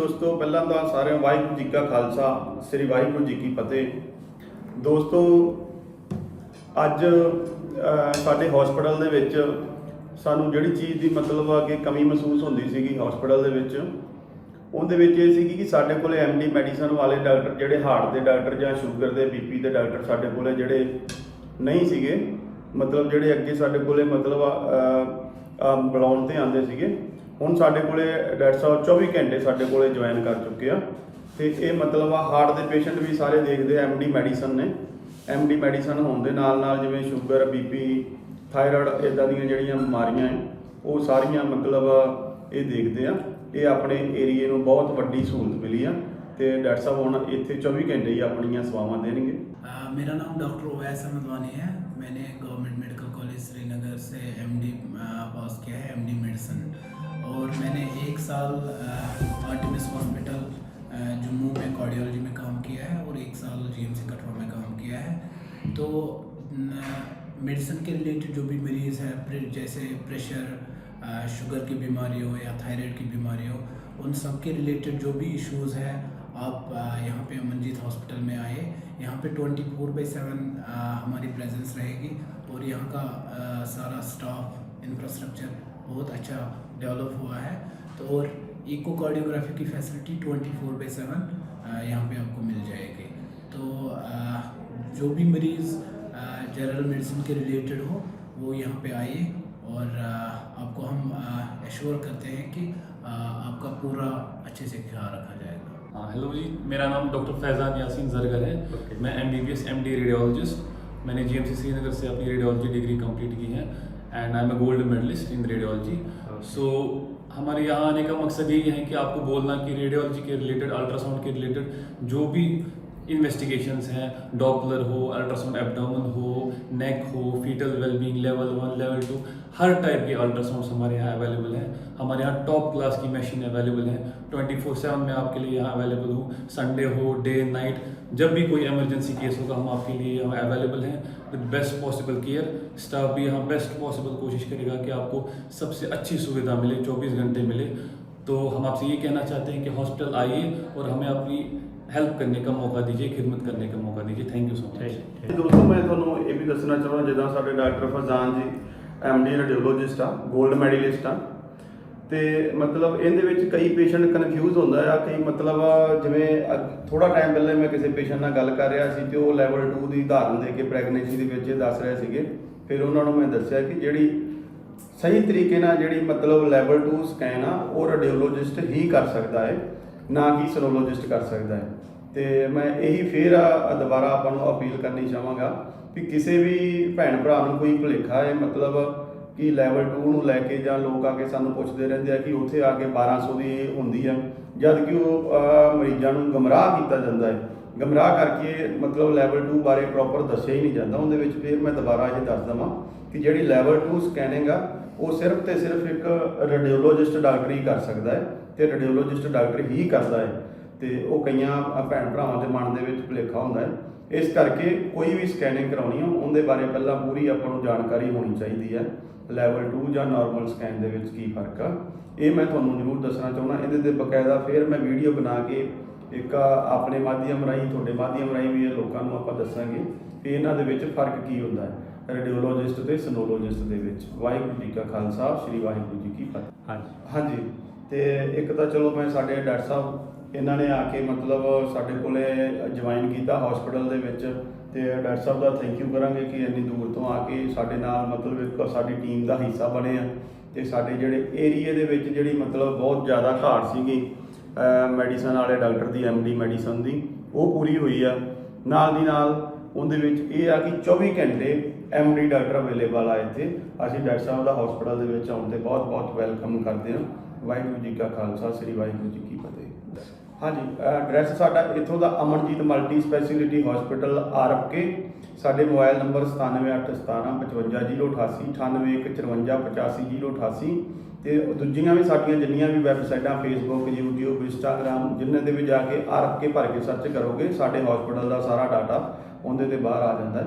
ਦੋਸਤੋ, ਪਹਿਲਾਂ ਤਾਂ ਸਾਰਿਆਂ ਵਾਹਿਗੁਰੂ ਜੀ ਕਾ ਖਾਲਸਾ, ਸ੍ਰੀ ਵਾਹਿਗੁਰੂ ਜੀ ਕੀ ਫਤਿਹ। ਦੋਸਤੋ, ਅੱਜ ਸਾਡੇ ਹਸਪੀਟਲ ਦੇ ਵਿੱਚ ਸਾਨੂੰ ਜਿਹੜੀ ਚੀਜ਼ ਦੀ ਮਤਲਬ ਆ ਕਿ ਕਮੀ ਮਹਿਸੂਸ ਹੁੰਦੀ ਸੀਗੀ ਹਸਪੀਟਲ ਦੇ ਵਿੱਚ, ਉਹਦੇ ਵਿੱਚ ਇਹ ਸੀਗੀ ਕਿ ਸਾਡੇ ਕੋਲੇ ਐਮਡੀ ਮੈਡੀਸਨ ਵਾਲੇ ਡਾਕਟਰ, ਜਿਹੜੇ ਹਾਰਟ ਦੇ ਡਾਕਟਰ ਜਾਂ ਸ਼ੂਗਰ ਦੇ ਬੀਪੀ ਦੇ ਡਾਕਟਰ ਸਾਡੇ ਕੋਲੇ ਜਿਹੜੇ ਨਹੀਂ ਸੀਗੇ, ਮਤਲਬ ਜਿਹੜੇ ਅੱਗੇ ਸਾਡੇ ਕੋਲੇ ਮਤਲਬ ਬੁਲਾਉਣ ਤੇ ਆਉਂਦੇ ਸੀਗੇ ਹੁਣ ਸਾਡੇ ਕੋਲੇ ਡਾਕਟਰ ਸਾਹਿਬ 24 ਘੰਟੇ ਸਾਡੇ ਕੋਲੇ ਜੁਆਇਨ ਕਰ ਚੁੱਕੇ ਆ ਤੇ ਇਹ ਮਤਲਬ ਆ ਹਾਰਟ ਦੇ ਪੇਸ਼ੈਂਟ ਵੀ ਸਾਰੇ ਦੇਖਦੇ ਆ ਐਮਡੀ ਮੈਡੀਸਨ ਨੇ ਐਮਡੀ ਮੈਡੀਸਨ ਹੋਣ ਦੇ ਨਾਲ ਨਾਲ ਜਿਵੇਂ ਸ਼ੂਗਰ ਬੀਪੀ ਥਾਇਰਾਇਡ ਇਦਾਂ ਦੀਆਂ ਜਿਹੜੀਆਂ ਬਿਮਾਰੀਆਂ ਹੈ ਉਹ ਸਾਰੀਆਂ ਮਤਲਬ ਇਹ ਦੇਖਦੇ ਆ ਇਹ ਆਪਣੇ ਏਰੀਏ ਨੂੰ ਬਹੁਤ ਵੱਡੀ ਸਹੂਲਤ ਮਿਲੀ ਆ ਤੇ ਡਾਕਟਰ ਸਾਹਿਬ ਹੁਣ ਇੱਥੇ 24 ਘੰਟੇ ਹੀ ਆਪਣੀਆਂ ਸੇਵਾਵਾਂ ਦੇਣਗੇ अ, मेरा नाम डॉक्टर ओवैस अहमद वानी है मैंने गवर्नमेंट मेडिकल कॉलेज श्रीनगर से एमडी पास किया है एमडी मेडिसिन और मैंने एक साल आर्टिमिस हॉस्पिटल जम्मू में कार्डियोलॉजी में काम किया है और एक साल जीएमसी कठुआ में काम किया है। तो मेडिसिन के रिलेटेड जो भी मरीज़ हैं जैसे प्रेशर शुगर की बीमारी हो या थायराइड की बीमारी हो, उन सब के रिलेटेड जो भी इश्यूज़ हैं, आप यहाँ पे अमनजीत हॉस्पिटल में आए। यहाँ पे 24 फोर बाई सेवन हमारी प्रेजेंस रहेगी और यहाँ का सारा स्टाफ इंफ्रास्ट्रक्चर बहुत अच्छा डेवलप हुआ है। तो और इको कार्डियोग्राफी की फैसिलिटी 24 फोर बाई सेवन यहाँ पे आपको मिल जाएगी। तो जो भी मरीज़ जनरल मेडिसिन के रिलेटेड हो वो यहाँ पे आइए और आपको हम एश्योर करते हैं कि आपका पूरा अच्छे से ख्याल रखा जाएगा। हाँ हेलो जी मेरा नाम डॉक्टर फैज़ान यासीन जरगर है। Okay. मैं M B B S M D radiologist मैंने जी एम सी श्रीनगर से अपनी रेडियोलॉजी डिग्री कंप्लीट की है। and I am a gold medalist in radiology so हमारे यहाँ आने का मकसद यही है कि आपको बोलना कि रेडियोलॉजी के रिलेटेड अल्ट्रासाउंड के रिलेटेड जो भी इन्वेस्टिगेशंस हैं डॉपलर हो अल्ट्रासाउंड एब्डोमन हो नेक हो foetal wellbeing level one level two हर टाइप के अल्ट्रासाउंड हमारे यहाँ अवेलेबल हैं। हमारे यहाँ टॉप क्लास की मशीन अवेलेबल हैं। ट्वेंटी फोर सेवन में आपके लिए यहाँ अवेलेबल हूँ। संडे हो डे नाइट जब भी कोई इमरजेंसी केस होगा, हम आपके लिए यहाँ अवेलेबल हैं। With best possible care staff भी यहाँ बेस्ट पॉसिबल कोशिश करेगा कि आपको सबसे अच्छी सुविधा मिले 24 घंटे मिले। तो हम आपसे ये कहना चाहते हैं कि हॉस्पिटल आइए और हमें अपनी ਹੈਲਪ ਕਰਨੇ ਦਾ ਮੌਕਾ ਦੀਜੀਏ ਖਿਦਮਤ ਕਰਨੇ ਦਾ ਮੌਕਾ ਦੀਜੀਏ ਥੈਂਕ ਯੂ ਸੋ ਮਚ ਦੋਸਤੋ ਮੈਂ ਤੁਹਾਨੂੰ ਇਹ ਵੀ ਦੱਸਣਾ ਚਾਹੁੰਦਾ ਜਿੱਦਾਂ ਸਾਡੇ ਡਾਕਟਰ ਫਜ਼ਾਨ ਜੀ ਐਮਡੀ ਰੇਡੀਓਲੋਜਿਸਟ ਆ 골ਡ ਮੈਡਲਿਸਟ ਆ ਤੇ ਮਤਲਬ ਇਹਦੇ ਵਿੱਚ ਕਈ ਪੇਸ਼ੈਂਟ ਕਨਫਿਊਜ਼ ਹੁੰਦਾ ਆ ਕਈ ਮਤਲਬ ਜਿਵੇਂ ਥੋੜਾ ਟਾਈਮ ਪਹਿਲੇ ਮੈਂ ਕਿਸੇ ਪੇਸ਼ੈਂਟ ਨਾਲ ਗੱਲ ਕਰ ਰਿਹਾ ਸੀ ਤੇ ਉਹ ਲੈਵਲ 2 ਦੀ ਧਾਰਨ ਦੇ ਕੇ ਪ੍ਰੈਗਨੈਂਸੀ ਦੇ ਵਿੱਚ ਦੱਸ ਰਹੇ ਸੀਗੇ ਫਿਰ ਉਹਨਾਂ ਨੂੰ ਮੈਂ ਦੱਸਿਆ ਕਿ ਜਿਹੜੀ ਸਹੀ ਤਰੀਕੇ ਨਾਲ ਜਿਹੜੀ ਮਤਲਬ ਲੈਵਲ 2 ਸਕੈਨ ਆ, ਉਹ ਰੇਡੀਓਲੋਜਿਸਟ ਹੀ ਕਰ ਸਕਦਾ ਹੈ, ਨਾ ਕਿ ਸਰੋਲੋਜਿਸਟ ਕਰ ਸਕਦਾ ਹੈ। ਤੇ ਮੈਂ ਇਹੀ ਫੇਰ ਦੁਬਾਰਾ ਆਪਾਂ ਨੂੰ ਅਪੀਲ ਕਰਨੀ ਚਾਹਾਂਗਾ ਕਿ ਕਿਸੇ ਵੀ ਭੈਣ ਭਰਾ ਨੂੰ ਕੋਈ ਭੁਲੇਖਾ ਹੈ, ਮਤਲਬ ਕਿ ਲੈਵਲ 2 ਨੂੰ ਲੈ ਕੇ ਜਾਂ ਲੋਕ ਆ ਕੇ ਸਾਨੂੰ ਪੁੱਛਦੇ ਰਹਿੰਦੇ ਆ ਕਿ ਉੱਥੇ ਆ ਕੇ 1200 ਦੀ ਹੁੰਦੀ ਆ, ਜਦ ਕਿ ਉਹ ਮਰੀਜ਼ਾਂ ਨੂੰ ਗਮਰਾਹ ਕੀਤਾ ਜਾਂਦਾ ਹੈ। ਗਮਰਾਹ ਕਰਕੇ ਮਤਲਬ ਲੈਵਲ 2 ਬਾਰੇ ਪ੍ਰੋਪਰ ਦੱਸਿਆ ਹੀ ਨਹੀਂ ਜਾਂਦਾ, ਉਹਦੇ ਵਿੱਚ ਫਿਰ ਮੈਂ ਦੁਬਾਰਾ ਇਹ ਦੱਸ ਦਵਾਂ ਕਿ ਜਿਹੜੀ ਲੈਵਲ 2 ਸਕੈਨਿੰਗ ਆ ਉਹ ਸਿਰਫ ਤੇ ਸਿਰਫ ਇੱਕ ਰੇਡੀਓਲੋਜਿਸਟ ਡਾਕਟਰ ਹੀ ਕਰ ਸਕਦਾ ਹੈ ਤੇ ਰੇਡੀਓਲੋਜਿਸਟ ਡਾਕਟਰ ਹੀ ਕਰਦਾ ਹੈ ਤੇ ਉਹ ਕਈਆਂ ਭੈਣ ਭਰਾਵਾਂ ਦੇ ਮਨ ਦੇ ਵਿੱਚ ਭੁਲੇਖਾ ਹੁੰਦਾ ਹੈ। ਇਸ ਕਰਕੇ ਕੋਈ ਵੀ ਸਕੈਨਿੰਗ ਕਰਾਉਣੀ ਹੋ ਉਹਦੇ ਬਾਰੇ ਪਹਿਲਾਂ ਪੂਰੀ ਆਪਾਂ ਨੂੰ ਜਾਣਕਾਰੀ ਹੋਣੀ ਚਾਹੀਦੀ ਹੈ। ਲੈਵਲ 2 ਜਾਂ ਨਾਰਮਲ ਸਕੈਨ ਦੇ ਵਿੱਚ ਕੀ ਫ਼ਰਕ ਆ। ਇਹ ਮੈਂ ਤੁਹਾਨੂੰ ਜ਼ਰੂਰ ਦੱਸਣਾ ਚਾਹੁੰਦਾ, ਇਹਦੇ ਤੇ ਬਕਾਇਦਾ ਫਿਰ ਮੈਂ ਵੀਡੀਓ ਬਣਾ ਕੇ ਇੱਕ ਆਪਣੇ ਮਾਧਿਅਮ ਰਾਹੀਂ, ਤੁਹਾਡੇ ਮਾਧਿਅਮ ਰਾਹੀਂ ਵੀ ਇਹ ਲੋਕਾਂ ਨੂੰ ਆਪਾਂ ਦੱਸਾਂਗੇ ਕਿ ਇਹਨਾਂ ਦੇ ਵਿੱਚ ਫ਼ਰਕ ਕੀ ਹੁੰਦਾ ਹੈ। ਰੇਡੀਓਲੋਜਿਸਟ ਤੇ ਸਨੋਲੋਜਿਸਟ ਦੇ ਵਿੱਚ। ਵਾਹਿਗੁਰੂ ਜੀ ਕਾ ਖਾਲਸਾ ਸ੍ਰੀ ਵਾਹਿਗੁਰੂ ਜੀ ਕੀ ਫਤਿਹ। ਹਾਂਜੀ। ਹਾਂਜੀ ਤੇ ਇੱਕ ਤਾਂ ਚਲੋ ਮੈਂ ਸਾਡੇ ਡਾਕਟਰ ਸਾਹਿਬ ਇਹਨਾਂ ਨੇ ਆ ਕੇ ਮਤਲਬ ਸਾਡੇ ਕੋਲੇ ਜੁਆਇਨ ਕੀਤਾ ਹਸਪੀਟਲ ਦੇ ਵਿੱਚ ਤੇ ਡਾਕਟਰ ਸਾਹਿਬ ਦਾ ਥੈਂਕ ਯੂ ਕਰਾਂਗੇ ਕਿ ਇੰਨੀ ਦੂਰ ਤੋਂ ਆ ਕੇ ਸਾਡੇ ਨਾਲ ਮਤਲਬ ਇੱਕ ਸਾਡੀ ਟੀਮ ਦਾ ਹਿੱਸਾ ਬਣੇ ਆ ਤੇ ਸਾਡੇ ਜਿਹੜੇ ਏਰੀਏ ਦੇ ਵਿੱਚ ਜਿਹੜੀ ਮਤਲਬ ਬਹੁਤ ਜ਼ਿਆਦਾ ਘਾਟ ਸੀਗੀ ਮੈਡੀਸਨ ਵਾਲੇ ਡਾਕਟਰ ਦੀ ਐਮਡੀ ਮੈਡੀਸਨ ਦੀ ਉਹ ਪੂਰੀ ਹੋਈ ਆ। ਨਾਲ ਦੀ ਨਾਲ ਉਹਦੇ ਵਿੱਚ ਇਹ ਆ ਕਿ 24 ਘੰਟੇ ਐਮਡੀ ਡਾਕਟਰ ਅਵੇਲੇਬਲ ਆ ਇੱਥੇ। ਅਸੀਂ ਡਾਕਟਰ ਸਾਹਿਬ ਦਾ ਹਸਪੀਟਲ ਦੇ ਵਿੱਚ ਆਉਣ ਤੇ ਬਹੁਤ ਬਹੁਤ ਵੈਲਕਮ ਕਰਦੇ ਹਾਂ। ਵਾਹਿਗੁਰੂ ਜੀ ਕਾ ਖਾਲਸਾ, ਸ੍ਰੀ ਵਾਹਿਗੁਰੂ ਜੀ ਕੀ ਫਤਿਹ। ਹਾਂਜੀ ਐਡਰੈਸ ਸਾਡਾ ਇੱਥੋਂ ਦਾ ਅਮਨਜੀਤ ਮਲਟੀ ਸਪੈਸ਼ਲਿਟੀ ਹਸਪੀਟਲ ਆਰਫਕੇ ਸਾਡੇ ਮੋਬਾਈਲ ਨੰਬਰ 9781555088 9815455088 ਤੇ ਦੂਜੀਆਂ ਵੀ ਸਾਡੀਆਂ ਜਿੰਨੀਆਂ ਵੀ ਵੈਬਸਾਈਟਾਂ ਫੇਸਬੁੱਕ YouTube, Instagram, ਜਿੰਨੇ ਦੇ ਵੀ ਜਾ ਕੇ ਆਰਫਕੇ ਭਰ ਕੇ ਸਰਚ ਕਰੋਗੇ, ਸਾਡੇ ਹਸਪੀਟਲ ਦਾ ਸਾਰਾ ਡਾਟਾ ਉਹਦੇ ਤੇ ਬਾਹਰ ਆ ਜਾਂਦਾ। ਹੈ